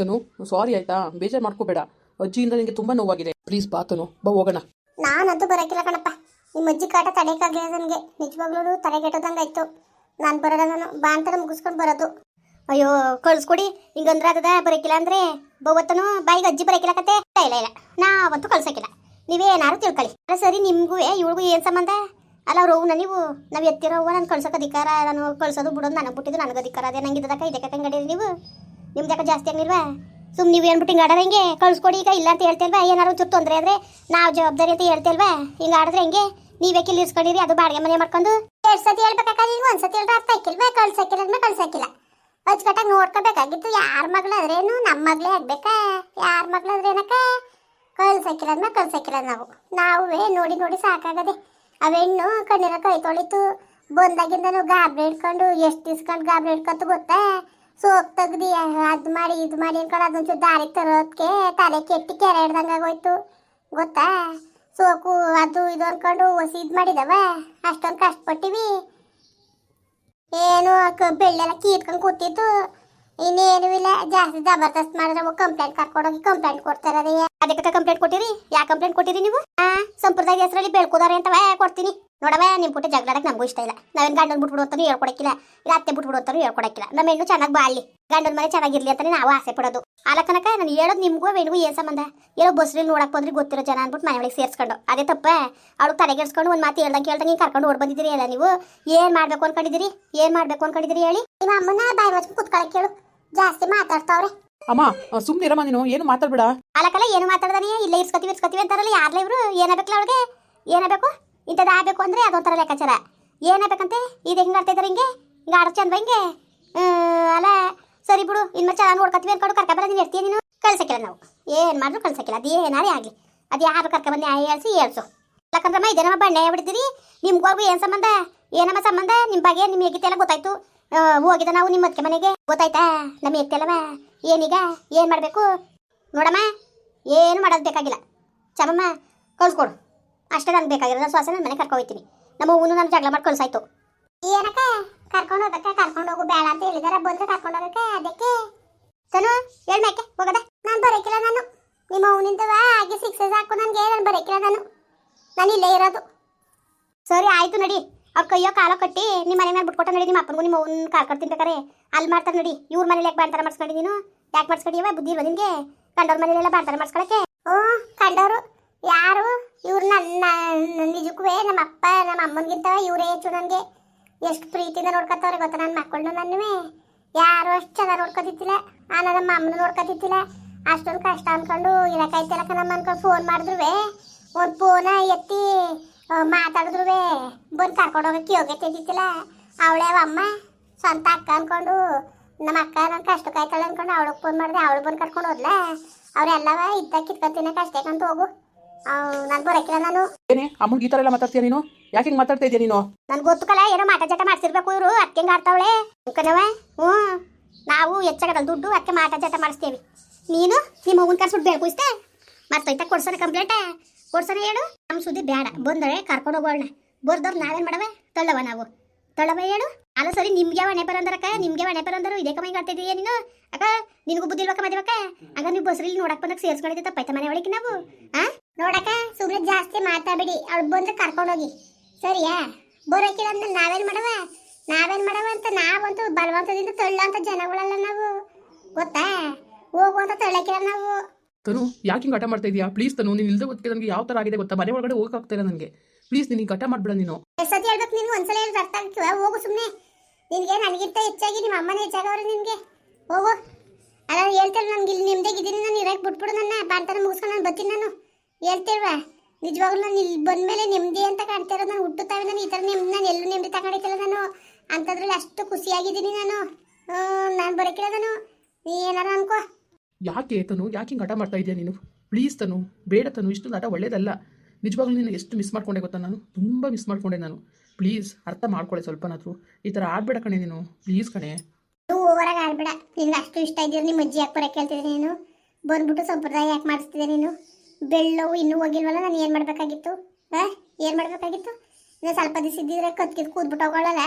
ತನು ಸಾರಿ ಆಯ್ತಾ. ಬೇಜಾರು ಮಾಡ್ಕೋಬೇಡ. ಅಜ್ಜಿಯಿಂದ ನಿನಗೆ ತುಂಬಾ ನೋವಾಗಿದೆ. ಪ್ಲೀಸ್ ಬಾ ತನು ಬಾ, ಹೋಗೋಣ. ನಾನಂತೂ ಬರಕಿಲ್ಲ ಕಣಪ್ಪ. ನಿಮ್ಮ ಅಜ್ಜಿ ಕಾಟ ತಡೆಯಕ್ಕಾಗಲಿಲ್ಲ ನನಗೆ. ನಿಜವಾಗ್ಲೂ ತಲೆಗೆಟ್ಟದಂಗೆ ಆಯ್ತು ನಾನು ಬರೋಲ್ಲ ನಾನು ಬಾ ಅಂತ ಮುಗಿಸ್ಕೊಂಡು ಬರೋದು. ಅಯ್ಯೋ, ಕಳ್ಸ್ಕೊಡಿ. ಹಿಂಗಂದ್ರೆ ಅದ ಬರಕಿಲ್ಲ ಅಂದ್ರೆ ಬವತ್ತನು ಬಾಯಿಗೆ ಅಜ್ಜಿ ಬರಕಿಲ್ಲ ಕತೆ. ಇಲ್ಲ ಇಲ್ಲ ನಾವಂತೂ ನೀವೇ ನೀವೇನಾರು ತಿಳ್ಕೊಳ್ಳಿ. ಅಲ್ಲ, ಸರಿ, ನಿಮಗೂ ಇವಳಿಗೂ ಏನು ಸಂಬಂಧ? ಅಲ್ಲ, ಅವ್ರು ಅವ್ನ ನೀವು? ನಾವು ಎತ್ತಿರೋ ನಾನು ಕಳ್ಸೋಕೆ ಅಧಿಕಾರ, ನಾನು ಕಳ್ಸೋದು ಬಿಡೋದು, ನನಗೆ ಬಿಟ್ಟಿದ್ದು, ನನಗೆ ಅಧಿಕಾರ. ಅದೇ ನಂಗೆ ಇದಕ್ಕ ಇದಕ್ಕೆ ಕಂಗಡಿ ನೀವು. ನಿಮ್ದು ಯಾಕೆ ಜಾಸ್ತಿ ಆಗಿಲ್ವಾ ಸುಮ್ಮನೆ ನೀವು ಏನ್ಬಿಟ್ಟು ಹಿಂಗೆ ಹಿಂಗೆ ಕಳ್ಸ್ಕೊಡಿ, ಈಗ ಇಲ್ಲ ಅಂತ ಹೇಳ್ತೇಲ್ವಾ? ಏನಾರು ಚೂರು ತೊಂದರೆ ಆದರೆ ನಾವು ಜವಾಬ್ದಾರಿ ಅಂತ ಹೇಳ್ತೇಲ್ವಾ? ಹಿಂಗೆ ಆಡಿದ್ರೆ ಹೆಂಗೆ? ನೀವೇ ಕಿಲ್ಲಿ ಇರ್ಸ್ಕೊಂಡಿರಿ ಅದು ಬಾಡಿಗೆ ಮನೆ ಮಾಡ್ಕೊಂಡು? ಎರಡು ಸತಿ ಹೇಳ್ಬೇಕಾಗಿ ಒಂದು ಸತಿ ಹೇಳ್ರೆ ಅರ್ಥ ಆಯ್ಕಿಲ್ವಾ? ಕಳ್ಸಕ್ಕಿಲ್ಲ ಅಂದ್ರೆ ಕಳ್ಸಕ್ಕಿಲ್ಲ. ಅಚ್ಚುಕಟ್ಟಾಗಿ ನೋಡ್ಕೋಬೇಕಾಗಿತ್ತು. ಯಾರ ಮಗಳಾದ್ರೇನು ನಮ್ಮ ಮಗಳೇ ಆಗ್ಬೇಕಾ? ಯಾರ ಮಗಳಾದ್ರೇನಕ್ಕ ಕಳ್ಸಕ್ಕಿಲ್ಲ ಅಂದ್ರೆ ಕಳ್ಸಕ್ಕಿಲ್ಲ ನಾವು. ನಾವೇ ನೋಡಿ ನೋಡಿ ಸಾಕಾಗದೆ ಅವೆಣ್ಣು ಕಣ್ಣಿರ ಕೈ ತೊಳಿತು. ಬಂದಾಗಿಂದನು ಗಾಬ್ರೆ ಇಟ್ಕೊಂಡು ಎಷ್ಟು ಇಸ್ಕೊಂಡು ಗಾಬ್ರೆ ಇಟ್ಕೊಂತ ಗೊತ್ತಾ? ಸೋಪ್ ತೆಗ್ದು, ಅದು ಮಾಡಿ, ಇದು ಮಾಡಿ ಅನ್ಕೊಂಡು ಅದೊಂಚೂರು ದಾರಿ ತರೋದಕ್ಕೆ ತಲೆ ಕೆಟ್ಟಿ ಕೆರೆ ಆಗೋಯ್ತು. ಗೊತ್ತಾ? ಸೋಕು ಅದು, ಇದು ಅನ್ಕೊಂಡು ಹೊಸಿ ಇದು ಮಾಡಿದವ. ಅಷ್ಟೊಂದು ಕಷ್ಟಪಟ್ಟಿವಿ. ಏನು ಬೆಳ್ಳೆಲ್ಲ ಕೀತ್ಕೊಂಡು ಕೂತಿತ್ತು. ಇನ್ನೇನು ಇಲ್ಲ. ಜಾಸ್ತಿ ಜಬರ್ದಸ್ತ್ ಮಾಡಿದ್ರೆ ಕಂಪ್ಲೇಂಟ್ ಕರ್ಕೊಂಡೋಗಿ ಕಂಪ್ಲೇಂಟ್ ಕೊಡ್ತಾರೆ ಅದಕ್ಕೆ. ಕಂಪ್ಲೇಂಟ್ ಕೊಟ್ಟಿರಿ? ಯಾ ಕಂಪ್ಲೇಂಟ್ ಕೊಟ್ಟಿರಿ ನೀವು? ಆ, ಸಂಪ್ರದಾಯ ಹೆಸರಲ್ಲಿ ಬೆಳ್ಕೋದಾರೆ ಅಂತವ, ಕೊಡ್ತೀನಿ. ನೋಡವ ನಿಮ್ಮ ಪುಟ್ಟ ಜಗಳಾಡಕ್ಕೆ ನಮಗೂ ಇಷ್ಟ ಇಲ್ಲ. ನಾವೇನು ಗಂಡನ್ ಬಿಟ್ಬಿಡು ಅಂತಾನು ಹೇಳ್ಕೊಡಕ್ಕಿಲ್ಲ. ಇಲ್ಲ ಅತ್ತೆ ಬಿಟ್ಬಿಡು ಅಂತಾನು ಹೇಳ್ಕೊಡಕ್ಕಿಲ್ಲ. ನಮ್ಮ ಹೆಣ್ಣು ಚೆನ್ನಾಗಿ ಬಾಳ್ಲಿ. ಗಂಡನ ಮನೆ ಚೆನ್ನಾಗಿರ್ಲಿ ಅಂತಾನೆ ನಾವು ಆಸೆ ಪಡೋದು. ಆಲಕನಕ ನಾನು ಹೇಳೋದು ನಿಮ್ಗೂ ಹೆಣ್ಗೂ ಏನು ಸಂಬಂಧ? ಏನೋ ಬಸ್ರಲ್ಲಿ ನೋಡಕ್ ಬಂದ್ರೆ ಗೊತ್ತಿರೋ ಜನ ಅಂದ್ಬಿಟ್ಟು ಮನೆ ಸೇರಿಸ್ಕೊಂಡು ಸೇರ್ಸ್ಕೊಂಡು. ಅದೇ ತಪ್ಪ. ಅವಳು ತಲೆಗೆಡ್ಸ್ಕೊಂಡು ಒಂದು ಮಾತು ಹೇಳ್ದಂಗೆ ಹೇಳ್ದಂಗೆ ಹಿಂಗೆ ಕರ್ಕೊಂಡು ಓಡ್ ಬಂದಿದ್ದೀರಿ ಅಲ್ಲ ನೀವು? ಏನ್ ಮಾಡ್ಬೇಕು ಅನ್ಕೊಂಡಿದ್ದೀರಿ? ಏನ್ ಮಾಡ್ಬೇಕು ಅನ್ಕೊಂಡಿದ್ದೀರಿ ಹೇಳಿ? ನಿಮ್ಮ ಅಮ್ಮನ ಬಾಯಿ ವಚ್ ಕುತ್ಕೊಳಕ್ಕೆ ಹೇಳು ಜಾಸ್ತಿ ಮಾತಾಡ್ತಾವ್ರೆ. ಅಮ್ಮ ಸುಮ್ಮನೆ ಇರಮ್ಮ ನೀನು. ಏನು ಮಾತಾಡ್ಬೇಡ. ಅಲಕಲ್ಲ ಏನು ಮಾತಾಡ್ದಾನೆ? ಇಲ್ಲೇ ಇರ್ಸ್ಕೊತೀವಿ ಇರ್ಸ್ಕೊತೀವಿ ಅಂತಾರಲ್ಲ ಯಾರಲ್ಲ ಇವರು? ಏನಾಗಬೇಕಲ್ಲ ಅವಳಿಗೆ? ಏನಾಗಬೇಕು ಇಂಥದ್ದು ಆಗಬೇಕು ಅಂದರೆ ಅದೊಂಥರ ಲೆಕ್ಕಾಚಾರ. ಏನಾಗಬೇಕಂತೆ ಇದು ಹೆಂಗೆ ಆಡ್ತಾ ಇದ್ದಾರೆ ಹಿಂಗೆ? ಹಿಂಗೆ ಆಡೋ ಚಂದ ಹಿಂಗೆ? ಅಲ್ಲ, ಸರಿ ಬಿಡು ಇನ್ಮೇಲೆ ಚೆನ್ನಾಗಿ ನೋಡ್ಕೊತೀವಿ ಅನ್ಕೊಂಡು ಕರ್ಕೊಂಬರ ನೀನು ಇರ್ತೀಯ ನೀನು? ಕಳ್ಸಕ್ಕಿಲ್ಲ ನಾವು. ಏನು ಮಾಡಿದ್ರು ಕಳ್ಸಕ್ಕಿಲ್ಲ, ಅದು ಏನಾರೇ ಆಗಲಿ. ಅದು ಯಾರು ಕರ್ಕೊಬಂದು ಹೇಳ್ಸಿ ಹೇಳ್ಸು. ಯಾಕಂದ್ರಮ್ಮ ಇದೇನಮ್ಮ ಬಣ್ಣೆ ಬಿಡ್ತೀರಿ ನಿಮ್ಗವ್ರಿಗೂ ಏನು ಸಂಬಂಧ? ಏನಮ್ಮ ಸಂಬಂಧ? ನಿಮ್ಮ ಬಗ್ಗೆ ನಿಮ್ಮ ಹೇಗಿತ್ತೆಲ್ಲ ಗೊತ್ತಾಯ್ತು. ಹೋಗಿದ ನಾವು ನಿಮ್ಮ ಅದಕ್ಕೆ ಮನೆಗೆ. ಗೊತ್ತಾಯ್ತಾ? ನಮ್ಮ ಎತ್ತಲ್ಲವ ಏನೀಗ? ಏನು ಮಾಡಬೇಕು? ನೋಡಮ್ಮ, ಏನು ಮಾಡೋದು ಬೇಕಾಗಿಲ್ಲ. ಚಮಮ್ಮ, ಕಳ್ಸ್ಕೊಡು. ಅಷ್ಟೇ ನನಗೆ ಬೇಕಾಗಿರೋದು. ನಾನು ಶ್ವಾಸ ನನ್ನ ಮನೆ ಕರ್ಕೊ ಹೋಗ್ತೀನಿ. ನಮ್ಮ ಹೂನು ನಾನು ಜಗಳ ಮಾಡಿ ಕಳ್ಸಾಯ್ತು ಏನಕ್ಕ? ಕರ್ಕೊಂಡು ಹೋಗಕ್ಕೆ ಕರ್ಕೊಂಡು ಹೋಗು ಬೇಡ ಅಂತ ಹೇಳಿದಾರೆ. ಬಂದ್ರೆ ಕರ್ಕೊಂಡು ಹೋಗಕ್ಕೆ ಅದಕ್ಕೆ? ಸನು ಹೇಳ್ ಮೇಕೆ ಹೋಗದ? ನಾನು ಬರೋಕಿಲ್ಲ ನಾನು. ನಿಮ್ಮ ಅವನಿಂದವ ಹಾಗೆ ಸಿಕ್ಸಸ್ ಹಾಕು ನನಗೆ ನಾನು ಬರೋಕಿಲ್ಲ ನಾನು. ನಾನು ಇಲ್ಲೇ ಇರೋದು. ಸರಿ ಆಯಿತು ನಡಿ. ಅವ್ರ ಕೈಯೋ ಕಾಲ ಕಟ್ಟಿ ನಿಮ್ಮ ಮನೆ ಮೇಲೆ ಬಿಟ್ಕೊಟ್ಟ ನಡಿ ನಿಮ್ಮ ಅಪ್ಪನಿಗೂ ನಿಮ್ಮ ಅವ್ನ ಕಾಲ್ ಬೇಕಾರೆ ಅಲ್ಲಿ ಮಾಡ್ತಾರೆ ನಡಿ. ಇವ್ರ ಮನೇಲಿ ಯಾಕೆ ಬಾಂತಾರ ಮಾಡಿಸ್ಕೊಂಡು ನೀನು? ಯಾಕೆ ಮಾಡಿಸ್ಕೊಂಡಿವ ಬುದ್ಧಿ ಇಲ್ವ ನಿನಗೆ? ಕಂಡವ್ರ ಮನೇಲೆಲ್ಲ ಬಾಂತಾರ ಮಾಡಿಸ್ಕೊಳಕ್ಕೆ? ಹ್ಞೂ ಕಂಡವರು? ಯಾರು? ಇವ್ರು ನನ್ನ ನಿಜಕ್ಕೂ ನಮ್ಮ ಅಪ್ಪ ನಮ್ಮ ಅಮ್ಮನಿಗಿಂತ ಇವರೇ ಹೆಚ್ಚು ನನಗೆ ಎಷ್ಟು ಪ್ರೀತಿಯಿಂದ ನೋಡ್ಕೊತಾವ್ರೆ ಗೊತ್ತಾ? ನನ್ನ ಮಕ್ಕಳನ್ನ ನನ್ನುವೆ. ಯಾರು ಅಷ್ಟು ಚೆನ್ನಾಗಿ ನೋಡ್ಕೊತಿತ್ತಿಲ್ಲ ಆ ನಮ್ಮ ಅಮ್ಮನ ನೋಡ್ಕೊತಿತ್ತಿಲ್ಲ ಅಷ್ಟೊಂದು ಕಷ್ಟ ಅನ್ಕೊಂಡು ಇರಕಾಯ್ತಿಲ್ಲ ನಮ್ಮ ಅನ್ಕೊಂಡು ಫೋನ್ ಮಾಡಿದ್ರು ಒಂದು ಫೋನ ಎತ್ತಿ ಮಾತಾಡಿದ್ರು ಬಂದು ಕರ್ಕೊಂಡು ಹೋಗಕ್ಕೆ ಇದ್ದಿದ್ದಿಲ್ಲ ಅವಳೇ ಅಮ್ಮ, ಸ್ವಂತ ಅಕ್ಕ ಅನ್ಕೊಂಡು, ನಮ್ಮ ಅಕ್ಕ ನನ್ನ ಕಷ್ಟಕ್ಕಾಯ್ತಾಳೆ ಅಂದ್ಕೊಂಡು ಅವಳಿಗೆ ಫೋನ್ ಮಾಡಿದೆ. ಅವಳು ಬಂದು ಕರ್ಕೊಂಡು ಹೋದ್ಲ? ಅವರೆಲ್ಲವ ಇದ್ದಾಗ ಕಿತ್ಕೊತೀನಿ ಕಷ್ಟಕ್ಕಂತ ಹೋಗು. ನಾನು ಬರೋಕಿಲ್ಲ ನಾನು. ಏನೇ ಅಮ್ಮನಿಗೆ ಈ ಥರ ಎಲ್ಲ ಮಾತಾಡ್ತೀಯ ನೀನು? ಯಾಕೆ ಹಿಂಗೆ ಮಾತಾಡ್ತಾ ಇದೆಯಾ ನೀನು? ನನ್ಗೆ ಗೊತ್ತುಕಲ್ಲ ಕಲ ಏನೋ ಮಾಟ ಜಟ ಮಾಡ್ಸಿರ್ಬೇಕು ಇವರು ಅದಕ್ಕೆ ಆಡ್ತಾವಳೆ. ಕಣವ ಹ್ಞೂ. ನಾವು ಹೆಚ್ಚಾಗಲ್ಲ ದುಡ್ಡು ಅದಕ್ಕೆ ಮಾಟ ಜಟ ಮಾಡಿಸ್ತೇವೆ. ನೀನು ನಿಮ್ಮ ಅವ್ವನ ಕರ್ಸ್ಬಿಟ್ಟು ಬೆಳ್ಕುಸ್ತೆ ಮತ್ತೈತ ಕೊಡ್ಸೋಣ ಕಂಪ್ಲೇಂಟ ಕೊಡ್ಸೋಣ ಹೇಳು ನಮ್ಮ ಸುದ್ದಿ ಬೇಡ ಬಂದಳೆ ಕರ್ಕೊಂಡು ಹೋಗೋಣ ಬರ್ದವ್ರು ನಾವೇನು ಮಾಡವೆ ತಳ್ಳವ ನಾವು. ತಳ್ಳವ ಹೇಳು ಅಲ್ಲ ಸರಿ ನಿಮ್ಗೆ ಒಣೆ ಬರಂದರಕ್ಕ ನಿಮ್ಗೆ ಒಣೆ ಬರಂದರು ಇದೇ ಕಮ್ಮಿ ಆಡ್ತಿದ್ದೀಯ ನೀನು? ಅಕ್ಕ ನಿನಗೂ ಬುದ್ಧಿ ಇಲ್ವಕ್ಕ ಮದುವಕ್ಕ ಆಗ ನೀವು ಬಸ್ರಲ್ಲಿ ನೋಡಕ್ ಬಂದಾಗ ಸೇರ್ಸ್ಕೊಂಡಿದ್ದೆ ತಪ್ಪಾಯ್ತ ಮನೆ ಒಳಗೆ ನಾವು? ಆ? ನೋಡಕ್ಕ ಸುಮ್ಮನೆ ಜಾಸ್ತಿ ಮಾತಾಡಬೇಡಿ ಅವ್ಳು ಬಂದ್ರೆ ಕರ್ಕೊಂಡೋಗಿ ಸರಿಯಾ? ಬರೋಕಿಲ್ಲ ಅಂದ್ರೆ ನಾವೇನ್ ಮಾಡವ? ನಾವೇನ್ ಮಾಡವ ಅಂತ ನಾವಂತೂ ಬಲವಂತದಿಂದ ತಳ್ಳಂತ ಜನಗಳಲ್ಲ ನಾವು. ಗೊತ್ತಾ? ಹೋಗುವಂತ ತಳ್ಳಕಿಲ್ಲ ನಾವು. ತನು ಯಾಕೆ ಹಿಂಗೆ ಹಠ ಮಾಡ್ತಾ ಇದೀಯಾ? ಪ್ಲೀಸ್ ತನು ನೀನು ಇಲ್ಲದೆ ಗೊತ್ತಿಗೆ ನನಗೆ ಯಾವ ಥರ ಆಗಿದೆ ಗೊತ್ತಾ? ಮನೆ ಒಳಗಡೆ ಹೋಗಕ್ಕಾಗ್ತಾ ನನಗೆ ಪ್ಲೀಸ್ ನೀನು ಹಿಂಗೆ ಹಠ ಮಾಡ್ಬೇಡ ನೀನು. ಎಷ್ಟು ಸತಿ ಹೇಳ್ಬೇಕು ನೀನು? ಒಂದ್ಸಲ ಹೇಳಿ ಅರ್ಥ ಆಗ್ತೀವ ಹೋಗು ಸುಮ್ಮನೆ ನಿನಗೆ ನನಗಿಂತ ಹೆಚ್ಚಾಗಿ ನಿಮ್ಮ ಅಮ್ಮನೇ ಹೆಚ್ಚಾಗವ್ರೆ ನಿನಗೆ. ಹೋಗು. ಅಲ್ಲ ಹೇಳ್ತಾರೆ ನನಗೆ ಇಲ್ಲಿ ನಿಮ್ದಾಗಿದ್ದೀನಿ ನಾನು ಇರಕ್ಕೆ ಬಿಟ್ಬಿಡು ನನ್ನ. ಬಾಂತನ ಮುಗಿಸ್ಕೊಂಡು ನಾನು ಬರ್ತೀನಿ ನಾನು. ಹೇಳ್ತೇಳ್ವಾ ನಿಜವಾಗ್ಲೂ ನಾನು ಇಲ್ಲಿ ಬಂದ್ಮೇಲೆ ನೆಮ್ಮದಿ ಅಂತ ಕಾಣ್ತಾ ಇರೋದು. ನಾನು ಹುಟ್ಟುತ್ತಾವೆ ನಾನು ಈ ಥರ ನೆಮ್ಮದಿ ನಾನು ಎಲ್ಲೂ ನೆಮ್ಮದಿ ತಗೊಂಡಿದ್ದಿಲ್ಲ ನಾನು. ಅಂಥದ್ರಲ್ಲಿ ಅಷ್ಟು ಖುಷಿಯಾಗಿದ್ದೀನಿ ನಾನು. ನಾನು ಬರೋಕಿಲ್ಲ ನಾನು. ನೀ ಏನಾರ ಅನ್ಕೋ. ಯಾಕೆ ತನು? ಯಾಕೆ ಹಿಂಗೆ ಹಠ ಮಾಡ್ತಾ ಇದೆಯಾ ನೀನು? ಪ್ಲೀಸ್ ತನು ಬೇಡ ತನು. ಇಷ್ಟು ಹಠ ಒಳ್ಳೇದಲ್ಲ. ನಿಜವಾಗ್ಲೂ ನೀನು ಎಷ್ಟು ಮಿಸ್ ಮಾಡ್ಕೊಂಡೆ ಗೊತ್ತಾ ನಾನು? ತುಂಬ ಮಿಸ್ ಮಾಡ್ಕೊಂಡೆ ನಾನು. ಪ್ಲೀಸ್ ಅರ್ಥ ಮಾಡ್ಕೊಳ್ಳಿ ಸ್ವಲ್ಪನಾದ್ರು. ಈ ಥರ ಆಡ್ಬೇಡ ಕಣೆ ನೀನು. ಪ್ಲೀಸ್ ಕಣೆ. ಓವರಾಗಿ ಆಡ್ಬೇಡ ನಿನ್ಗೆ ಅಷ್ಟು ಇಷ್ಟ ಇದ್ದೀರಿ? ನಿಮ್ಮ ಅಜ್ಜಿ ಯಾಕೆ ಬರೋಕೆ ಹೇಳ್ತಿದ್ದೆ ನೀನು? ಬಂದ್ಬಿಟ್ಟು ಸಂಪ್ರದಾಯ ಯಾಕೆ ಮಾಡಿಸ್ತಿದ್ದೆ ನೀನು? ಬೆಳ್ಳವು ಇನ್ನೂ ಹೋಗಿಲ್ವಲ್ಲ ನಾನು ಏನು ಮಾಡಬೇಕಾಗಿತ್ತು? ಹಾಂ? ಏನು ಮಾಡಬೇಕಾಗಿತ್ತು? ಇನ್ನು ಸ್ವಲ್ಪ ದಿವಸ ಇದ್ದಿದ್ರೆ ಕತ್ಕಿದ್ ಕೂದ್ಬಿಟ್ಟು ಹೋಗೋಳಲ್ಲ?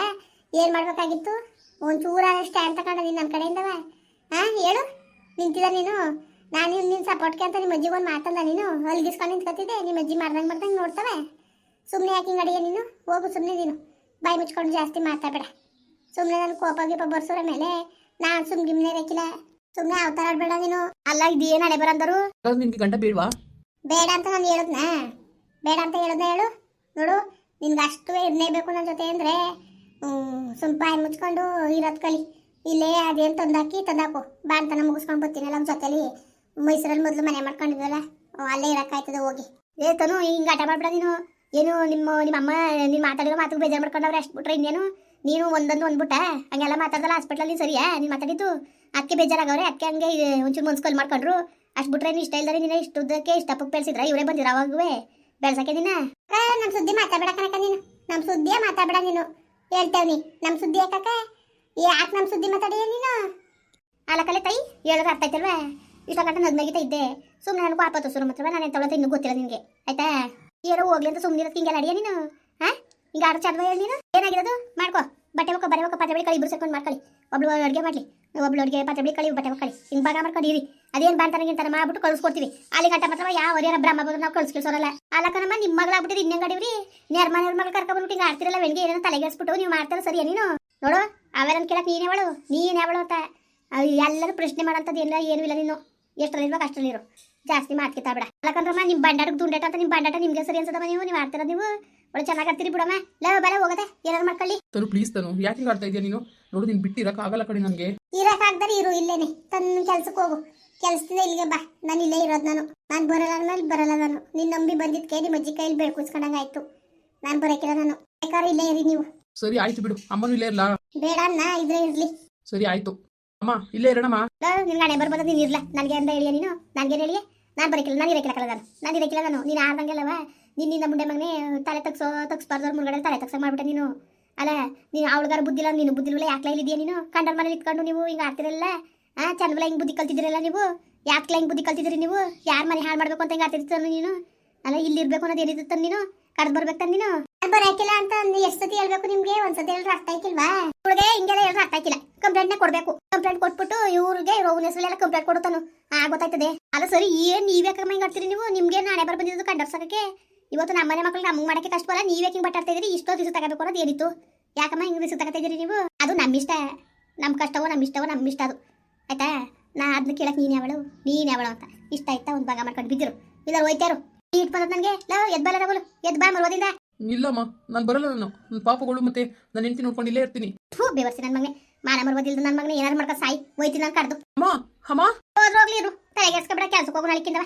ಏನು ಮಾಡಬೇಕಾಗಿತ್ತು? ಒಂಚೂರ ಸ್ಟ್ಯಾಂಡ್ ತಗೊಂಡ ನೀನು ನನ್ನ ಕಡೆಯಿಂದವ. ಹಾಂ? ಹೇಳು. ನಿಂತಿದ ನೀನು? ನಾನು ನಿನ್ನ ಸಪೋರ್ಟ್ಗೆ ಅಂತ ನಿಮ್ಮ ಅಜ್ಜಿಗೆ ಒಂದು ಮಾತಲ್ಲ ನೀನು? ಅಲ್ಗಿಸ್ಕೊಂಡು ನಿಂತ್ಕೊತಿದ್ದೆ ನಿಮ್ಮ ಅಜ್ಜಿ ಮಾಡ್ದಂಗೆ ಮಾಡ್ದಂಗೆ ನೋಡ್ತವೆ. ಸುಮ್ಮನೆ ಯಾಕೆ ಹಿಂಗೆ ಅಡಿಗೆ ನೀನು? ಹೋಗು ಸುಮ್ಮನೆ ನೀನು. ಬಾಯಿ ಮುಚ್ಕೊಂಡು ಜಾಸ್ತಿ ಮಾತಾಡಬೇಡ. ಸುಮ್ಮನೆ ನನ್ನ ಕೋಪ ಗೀಪ ಬರ್ಸೋರ ಮೇಲೆ ನಾನು ಸುಮ್ಮನೆ ಗಿಮ್ನೆ ಇರಕ್ಕಿಲ್ಲ ಸುಮ್ಮನೆ ಅವತಾರ ಆಡ್ಬೇಡ ನೀನು. ಅಲ್ಲ ಇದೇನು ಹಣೆ ಬರಂದರು ನಿನ್ಗೆ ಗಂಡ ಬೇಡವಾ ಬೇಡ ಅಂತ ನಾನು ಹೇಳದ್ನ? ಬೇಡ ಅಂತ ಹೇಳದ್ನ ಹೇಳು? ನೋಡು, ನಿನ್ಗೆ ಅಷ್ಟು ಇದನ್ನೇ ಬೇಕು ನನ್ನ ಜೊತೆ ಅಂದರೆ ಸುಮ್ ಬಾಯಿ ಮುಚ್ಕೊಂಡು ಇರೋದು ಕಲಿ. ಇಲ್ಲೇ ಅದೇನು ತಂದಾಕಿ ತಂದಾಕು. ನಾನು ಮುಗಿಸ್ಕೊಂಡು ಬರ್ತೀನಿ ನಮ್ಮ ಜೊತೆಲಿ. ಮೈಸೂರಲ್ಲಿ ಮೊದಲು ಮನೆ ಮಾಡ್ಕೊಂಡಿದ್ವಲ್ಲ ಅಲ್ಲೇ ಇರೋಕ್ಕಾಯ್ತದೆ ಹೋಗಿ. ಏ, ತನು, ಹಿಂಗೆ ಆಟ ಮಾಡ್ಬಿಡ ನೀನು. ಏನು, ನಿಮ್ಮ ನಿಮ್ಮ ಅಮ್ಮ, ನೀನು ಮಾತಾಡಿರೋ ಮಾತು ಬೇಜಾರು ಮಾಡ್ಕೊಂಡವ್ರೆ ಅಷ್ಟು ಬಿಟ್ರೆ ಇನ್ನೇನು? ನೀನು ಒಂದೊಂದು ಒಂದ್ಬಿಟ್ಟ. ಹಂಗೆಲ್ಲ ಮಾತಾಡ್ದಲ್ಲ ಹಾಸ್ಪಿಟ್ಲಲ್ಲಿ ಸರಿಯಾ? ನೀನು ಮಾತಾಡಿದ್ದು? ಅಕ್ಕಿ ಬೇಜಾರಾಗವ್ರೆ? ಅಕ್ಕಿ ಹಂಗೆ ಒಂಚೂರು ಮುನ್ಸ್ಕೊಲ್ ಮಾಡ್ಕೊಂಡ್ರು. ಅಷ್ಟು ಬಿಟ್ರೆ ನೀನು ಇಷ್ಟ ಇಲ್ದಾರೆ ನೀನು ಇಷ್ಟು ಉದ್ದಕ್ಕೆ ಇಷ್ಟ ತಪ್ಪಕ್ಕೆ ಬೆಳೆಸಿದ್ರ ಇವರೇ ಬಂದಿರ ಅವಾಗುವೆ ಬೆಳ್ಸಕ್ಕೆ ದಿನ ನಮ್ಮ ಸುದ್ದಿ ಮಾತಾಡ್ಬೇಡ ಕನಕ ನೀನು. ನಮ್ಮ ಸುದ್ದಿಯೇ ಮಾತಾಡ್ಬೇಡ ನೀನು. ಹೇಳ್ತೇವ್ನಿ ನಮ್ಮ ಸುದ್ದಿ ಯಾಕಕ್ಕ? ಯಾಕೆ ನಮ್ಮ ಸುದ್ದಿ ಮಾತಾಡಿಯ ನೀನು? ಅಲಕಲೆ ತಾಯಿ ಹೇಳೋದು ಅರ್ಥ ಆಯ್ತಲ್ವಾ? ಗಂಟೆ ನಗ್ನಗಿತ ಇದ್ದೆ. ಸುಮ್ಮನೆ ನನಗೂ ಆಪತ್ತು ಸುರು ಮಾತ್ರ ನಾನು ಎಂತ ಇನ್ನೂ ಗೊತ್ತಿಲ್ಲ ನಿನಗೆ. ಆಯ್ತಾ? ಏನೋ ಹೋಗ್ಲಿ ಅಂತ ಸುಮ್ಮನೆ ಹಿಂಗೆಲ್ಲ ಅಡಿಯ ನೀನು? ಹಾಂ ಹಿಂಗೆ ಆಡೋ ಚಂದ ಹೇಳಿ ನೀನು? ಏನಾಗಿರೋದು? ಮಾಡ್ಕೋ. ಬಟ್ಟೆ ಹೋಗೋ ಬರೆ ಹೋಗೋ ಪಾತ್ರೆ ಕಳಿ, ಇಬ್ರು ಸೇರ್ಕೊಂಡು ಮಾಡ್ಕೊಳ್ಳಿ. ಒಬ್ಳು ಅಡುಗೆ ಮಾಡಲಿ, ಒಬ್ಳು ಅಡುಗೆ ಪಾತ್ರೆ ಬಳಿ ಕಳಿ, ಬಟ್ಟೆ ಮಕ್ಕಳಿ ಹಿಂಗೆ ಭಾಗ ಮಾಡ್ಕೊಂಡು ಇರಿ ಅದೇನು ಬಾಂತನಗಿಂತ ಮಾಡ್ಬಿಟ್ಟು ಕಳಿಸ್ಕೊಡ್ತೀವಿ. ಅಲ್ಲಿ ಗಂಟೆ ಮಾತ್ರ ಯಾವ ಹೊರಿಯರ ಬ್ರಹ್ಮ ಬಂದ್ರೆ ನಾವು ಕಳಿಸ್ಕೊಳ್ಸೋರಲ್ಲ ಅಲ್ಲಕ್ಕನಮ್ಮ ನಿಮ್ಮ ಮಗಳಾಗ್ಬಿಟ್ಟಿರಿ ಇನ್ನೇ ಗಡಿವ್ರಿ? ನೆರ್ಮ ನಿರ್ಮಗಳ ಕರ್ಕೊಂಡ್ಬಿಟ್ಟು ಹಿಂಗೆ ಆಡ್ತಿರಲ್ಲ ಬೆಳಿಗ್ಗೆ ಏನೋ ತಲೆಗೆಸ್ಬಿಟ್ಟು ನೀವು ಮಾಡ್ತಾರ ಸರಿ ನೀನು? ನೋಡು ಅವೆಲ್ಲ ಕೇಳಕ್ಕೆ ನೀನೇ ಅವಳು ನೀನೇ ಅವಳು ಅಂತ. ಎಲ್ಲರೂ ಪ್ರಶ್ನೆ ಮಾಡೋಂಥದ್ದು ಎಲ್ಲ ಏನೂ ಇಲ್ಲ ನೀನು. ಎಷ್ಟರಲ್ಲಿ ಅಷ್ಟರಲ್ಲಿರು ಜಾಸ್ತಿ ಮಾತ್ಕಿತಾ ಬೇಡ ಅಲ್ಲಕಂದ್ರಮ್ಮ ನಿಮ್ಮ ಬಂಡಾಟಕ್ಕೆ ದುಂಡಾಟ ಅಂತ ನಿಮ್ಮ ಬಂಡಾಟ ನಿಮಗೆ ಸರಿ ಅನ್ಸದಮ್ಮ ನೀವು? ನೀವು ಆಡ್ತಿರೋದು ನೀವು? ಒಳ್ಳೆ ಚೆನ್ನಾಗಿ ಆಡ್ತೀರಿ ಬಿಡಮ್ಮ. ಲವ್ ಬಲ ಹೋಗದೆ ಏನಾರು ಮಾಡ್ಕೊಳ್ಳಿ. ತನು ಪ್ಲೀಸ್ ತನು ಯಾಕೆ ಹಿಂಗೆ ಆಡ್ತಾ ಇದೆಯಾ ನೀನು? ನೋಡು ನೀನು ಬಿಟ್ಟಿರಕ್ಕೆ ಆಗಲ್ಲ ಕಡೆ ನನಗೆ. ಇರಕ್ಕಾಗ್ದರೆ ಇರು ಇಲ್ಲೇನೆ. ತನ್ನ ಕೆಲ್ಸಕ್ಕೆ ಹೋಗು. ಕೆಲ್ಸದಿಂದ ಇಲ್ಲಿಗೆ ಬಾ. ನಾನು ಇಲ್ಲೇ ಇರೋದು ನಾನು. ನಾನು ಬರಲ್ಲ ಅಂದ್ಮೇಲೆ ಬರಲ್ಲ ನಾನು. ನಿನ್ನ ನಂಬಿ ಬಂದಿದ್ದಕ್ಕೆ ನಿಮ್ಮ ಅಜ್ಜಿ ಕೈಲಿ ಬೆಳ್ಕುಸ್ಕೊಂಡಂಗೆ ಆಯ್ತು. ನಾನು ಬರೋಕಿಲ್ಲ ನಾನು. ಬೇಕಾದ್ರೆ ಇಲ್ಲೇ ಇರಿ ನೀವು. ಸರಿ ಆಯ್ತು ಬಿಡು. ಅಮ್ಮನೂ ಇಲ್ಲೇ ಇರಲ್ಲ ಬೇಡ ಅಣ್ಣ ಇದ್ರೆ ಇರ್ಲಿ. ಸರಿ ಆಯ್ತು. ಅಮ್ಮ ಇಲ್ಲೇ ಇರೋಣಮ್ಮ. ನಿನ್ನ ಹಣೆ ಬರ್ಬೋದು ನೀನು ಇರ್ಲ. ನನಗೆ ಅಂತ ಹೇಳಿಯ ನೀನು? ನನಗೆ ಹೇಳಿ ನಾನು ಬರೋಕಿಲ್ಲ ನಾನು ಇರೋಕಿಲ್ಲ ಕಲ ನಾನು. ನಾನು ಇರೋಕಿಲ್ಲ ನಾನು. ನೀನು ಆದಂಗೆಲ್ಲವ ನಿನ್ನಿಂದ ಮುಂಡೆ ಮಗನೇ, ತಲೆ ತಗ್ಸೋ, ತಗ್ಸ್ಬಾರ್ದವ್ರ ಮುಂದೆ ತಲೆ ತಗ್ಸ ಮಾಡ್ಬಿಟ್ಟೆ ನೀನು. ಅಲ್ಲ, ನೀನು ಅವಳಗಾರ ಬುದ್ಧಿಲ್ಲ ನೀನು ಬುದ್ಧಿಲ್ಲ ಯಾಕೆ ಇಲ್ಲಿದೆಯಾ ನೀನು? ಕಂಡರ್ ಮನೇಲಿ ಇಟ್ಕೊಂಡು ನೀವು ಹಿಂಗೆ ಆಡ್ತಿರಲ್ಲ? ಆ ಚಂದಬಲ ಹಿಂಗೆ ಬುದ್ಧಿ ಕಲ್ತಿದ್ದೀರಲ್ಲ ನೀವು? ಯಾಕೆ ಹಿಂಗೆ ಬುದ್ಧಿ ಕಲ್ತಿದ್ದೀರಿ ನೀವು? ಯಾರ ಮನೆ ಹಾಳು ಮಾಡ್ಬೇಕು ಅಂತ ಹಿಂಗೆ ಆಡ್ತಿರ್ತಾನೆ ನೀನು? ಅಲ್ಲ, ಇಲ್ಲಿ ಇರ್ಬೇಕು ಅನ್ನೋದು ಏನಿರುತ್ತೆ ನೀನು? ಕರೆದು ಬರ್ಬೇಕು ನೀನು? ಬರಾಕಿಲ್ಲ ಅಂತ ಎಷ್ಟು ಸತಿ ಹೇಳ್ಬೇಕು ನಿಮ್ಗೆ? ಒಂದ್ಸತಿ ಹೇಳಿದ್ರೆ ಅರ್ಥ ಆಯ್ಕಿಲ್ವಾ? ಹುಡುಗ ಹಿಂಗೆಲ್ಲ ಹೇಳಿದ್ರೆ ಅರ್ಥ ಆಯ್ಕಿಲ್ಲ. ಕಂಪ್ಲೇಂಟ್ನ ಕೊಡ್ಬೇಕು. ಕಂಪ್ಲೇಂಟ್ ಕೊಟ್ಬಿಟ್ಟು ಇವ್ರಿಗೆ ರೋಗನ ಎಲ್ಲ ಕಂಪ್ಲೇಂಟ್ ಕೊಡುತ್ತಾನು ಆ, ಗೊತ್ತಾಯ್ತದೆ. ಅಲ್ಲ, ಸರಿ, ಏನ್ ನೀವೇ ಯಾಕೆ ಹಿಂಗ್ ಆಡ್ತೀರಿ ನೀವು? ನಿಮಗೆ ನಾಳೆ ಬರ ಬಂದಿದ್ದು ಇವತ್ತು ನಮ್ಮನೆ ಮಕ್ಕಳು ನಮ್ಗೆ ಮಾಡಕ್ಕೆ ಕಷ್ಟ ಬಲ್ಲ ನೀವೇ ಹಿಂಗೆ ಬಟ್ಟೆ ಬಟ್ಟಾಡ್ತಾ ಇದೀರಿ ಇಷ್ಟೋ ದಿವಸ ತಗೋಬೇಕು ಅನ್ನೋದು ಏನಿತ್ತು? ಯಾಕಮ್ಮ ಹಿಂಗೆ ದಿವಸ ತಗೋತಾ ನೀವು? ಅದು ನಮ್ಮ ಇಷ್ಟ ನಮ್ಮ ಕಷ್ಟವೋ ನಮ್ಮ ಇಷ್ಟವೋ ನಮ್ಮ ಇಷ್ಟ ಅದು. ಆಯ್ತಾ? ನಾ ಅದನ್ನ ಕೇಳಕ್ಕೆ ನೀನು ಯಾವಳು? ನೀನು ಯಾವಳು ಅಂತ. ಇಷ್ಟ ಆಯ್ತಾ? ಒಂದು ಭಾಗ ಮಾಡ್ಕೊಂಡು ಬಿದ್ದರು. ಇಲ್ಲ ಹೋಯ್ತಾರು. ಇಟ್ ಬಂದದ್ ನನಗೆ ಲವ್ ಎದ್ ಬಲ್ಲ ರಗೋಲು ಎದ್ ಬಾ ಮರುವದಿಂದ. ಇಲ್ಲಮ್ಮ ನಾನು ಬರಲ್ಲ ನಾನು. ನನ್ನ ಪಾಪಗಳು ಮತ್ತೆ ನನ್ನ ಹೆಂಡತಿ ನೋಡ್ಕೊಂಡು ಇಲ್ಲೇ ಇರ್ತೀನಿ. ಥೂ ಬೇವರ್ಸಿ ನನ್ನ ಮಗನೇ. ಮಾನ ಮರುವದಿಲ್ದ ನನ್ನ ಮಗನೇ ಏನಾರು ಮಾಡ್ಕೊ ಸಾಯಿ ಹೋಯ್ತೀನಿ ನಾನು ಕಡ್ದು ಅಮ್ಮ ಅಮ್ಮ. ಹೋದ್ರೋಗ್ಲಿ ಇರು. ತಲೆಗೆಡ್ಸ್ಕೊಬೇಡ ಕೆಲ್ಸಕ್ಕೆ ಹೋಗೋಣ ನಾಳಿಕ್ಕಿಂದವ.